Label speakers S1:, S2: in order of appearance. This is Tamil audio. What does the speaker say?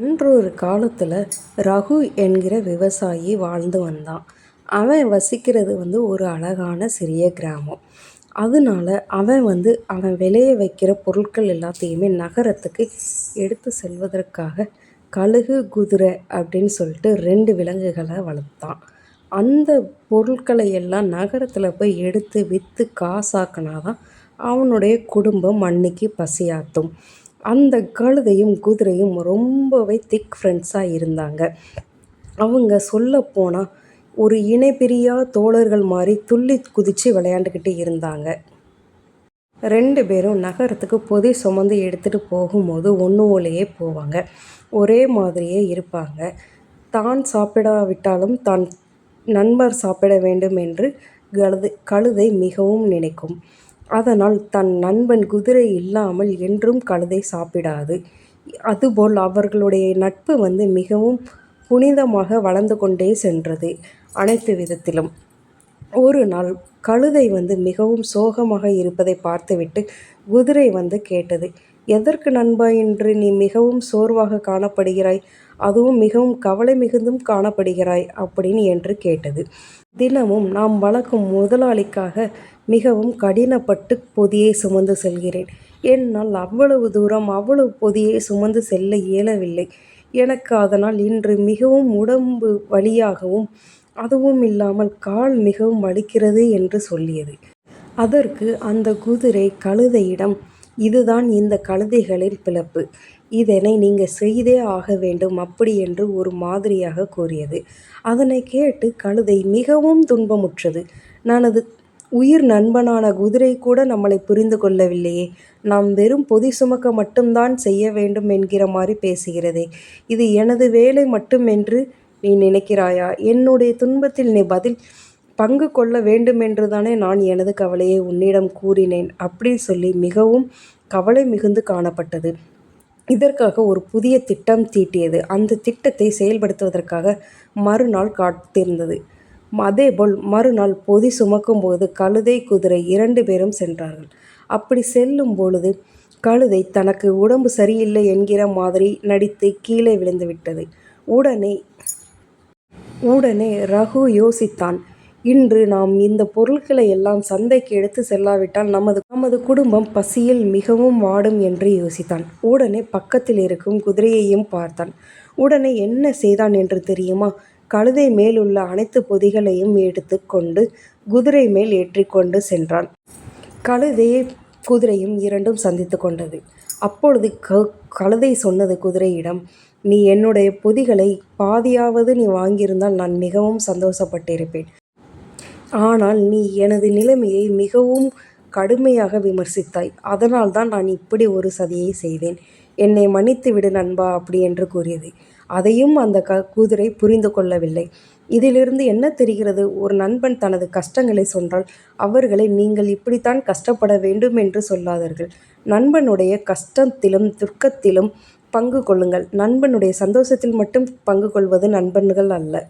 S1: அன்றொரு காலத்தில் ரகு என்கிற விவசாயி வாழ்ந்து வந்தான். அவன் வசிக்கிறது வந்து ஒரு அழகான சிறிய கிராமம். அதனால அவன் வந்து அவன் விளைய வைக்கிற பொருட்கள் எல்லாத்தையுமே நகரத்துக்கு எடுத்து செல்வதற்காக கழுகு குதிரை அப்படின்னு சொல்லிட்டு ரெண்டு விலங்குகளை வளர்த்தான். அந்த பொருட்களை எல்லாம் நகரத்தில் போய் எடுத்து விற்று காசாக்குனாதான் அவனுடைய குடும்பம் அன்னைக்கு பசியாற்றும் அந்த கழுதையும் குதிரையும் ரொம்பவே திக் ஃப்ரெண்ட்ஸாக இருந்தாங்க. அவங்க சொல்லப்போனால் ஒரு இணைபிரியா தோழர்கள் மாதிரி துள்ளி குதித்து விளையாண்டுக்கிட்டு இருந்தாங்க. ரெண்டு பேரும் நகரத்துக்கு பொதி சுமந்து எடுத்துகிட்டு போகும்போது ஒன்றுவோலையே போவாங்க. ஒரே மாதிரியே இருப்பாங்க. தான் சாப்பிடாவிட்டாலும் தான் நண்பர் சாப்பிட வேண்டும் என்று கழுதை கழுதை மிகவும் நினைக்கும். அதனால் தன் நண்பன் குதிரை இல்லாமல் என்றும் கழுதை சாப்பிடாது. அதுபோல் அவர்களுடைய நட்பு வந்து மிகவும் புனிதமாக வளர்ந்து கொண்டே சென்றது அனைத்து விதத்திலும். ஒரு நாள் கழுதை வந்து மிகவும் சோகமாக இருப்பதை பார்த்துவிட்டு குதிரை வந்து கேட்டது எதற்கு நண்பா என்று நீ மிகவும் சோர்வாக காணப்படுகிறாய்? அதுவும் மிகவும் கவலை மிகுந்தும் காணப்படுகிறாய் அப்படின்னு என்று கேட்டது. தினமும் நாம் வளர்க்கும் முதலாளிக்காக மிகவும் கடினப்பட்டு பொதியை சுமந்து செல்கிறேன். என்னால் அவ்வளவு தூரம் அவ்வளவு பொதியை சுமந்து செல்ல இயலவில்லை. எனக்கு அதனால் இன்று மிகவும் உடம்பு வலியாகவும் அதுவும் இல்லாமல் கால் மிகவும் வலிக்கிறது என்று சொல்லியது. அதற்கு அந்த குதிரை கழுதையிடம் இதுதான் இந்த கழுதைகளின் பிளப்பு. இதனை நீங்கள் செய்தே ஆக வேண்டும் அப்படி என்று ஒரு மாதிரியாக கூறியது. அதனை கேட்டு கழுதை மிகவும் துன்பமுற்றது. எனது உயிர் நண்பனான குதிரை கூட நம்மளை புரிந்து கொள்ளவில்லையே. நாம் வெறும் பொதி சுமக்க மட்டும்தான் செய்ய வேண்டும் என்கிற மாதிரி பேசுகிறதே. இது எனது வேலை மட்டும் என்று நீ நினைக்கிறாயா? என்னுடைய துன்பத்தில் நீ பதில் பங்கு கொள்ள வேண்டுமென்றுதானே நான் எனது கவலையை உன்னிடம் கூறினேன். அப்படி சொல்லி மிகவும் கவலை மிகுந்து காணப்பட்டது. இதற்காக ஒரு புதிய திட்டம் தீட்டியது. அந்த திட்டத்தை செயல்படுத்துவதற்காக மறுநாள் காத்திருந்தது. அதேபோல் மறுநாள் பொதி சுமக்கும்போது கழுதை குதிரை இரண்டு பேரும் சென்றார்கள். அப்படி செல்லும் பொழுது கழுதை தனக்கு உடம்பு சரியில்லை என்கிற மாதிரி நடித்து கீழே விழுந்து விட்டது உடனே உடனே ரகு யோசித்தான். இன்று நாம் இந்த பொருட்களை எல்லாம் சந்தைக்கு எடுத்து செல்லாவிட்டால் நமது நமது குடும்பம் பசியில் மிகவும் வாடும் என்று யோசித்தான். உடனே பக்கத்தில் இருக்கும் குதிரையையும் பார்த்தான். உடனே என்ன செய்தான் என்று தெரியுமா? கழுதை மேலுள்ள அனைத்து பொதிகளையும் எடுத்து கொண்டு குதிரை மேல் ஏற்றிக்கொண்டு சென்றான். கழுதையை குதிரையும் இரண்டும் சந்தித்து கொண்டது. அப்பொழுது க கழுதை சொன்னது குதிரையிடம் நீ என்னுடைய பொதிகளை பாதியாவது நீ வாங்கியிருந்தால் நான் மிகவும் சந்தோஷப்பட்டிருப்பேன். ஆனால் நீ எனது நிலைமையை மிகவும் கடுமையாக விமர்சித்தாய். அதனால்தான் நான் இப்படி ஒரு சதியை செய்தேன். என்னை மன்னித்து விடு நண்பா அப்படி என்று கூறியது. அதையும் அந்த க குதிரை புரிந்து கொள்ளவில்லை. இதிலிருந்து என்ன தெரிகிறது? ஒரு நண்பன் தனது கஷ்டங்களை சொன்னால் அவர்களை நீங்கள் இப்படித்தான் கஷ்டப்பட வேண்டும் என்று சொல்லாதீர்கள். நண்பனுடைய கஷ்டத்திலும் துக்கத்திலும் பங்கு கொள்ளுங்கள். நண்பனுடைய சந்தோஷத்தில் மட்டும் பங்கு கொள்வது நண்பன்கள் அல்ல.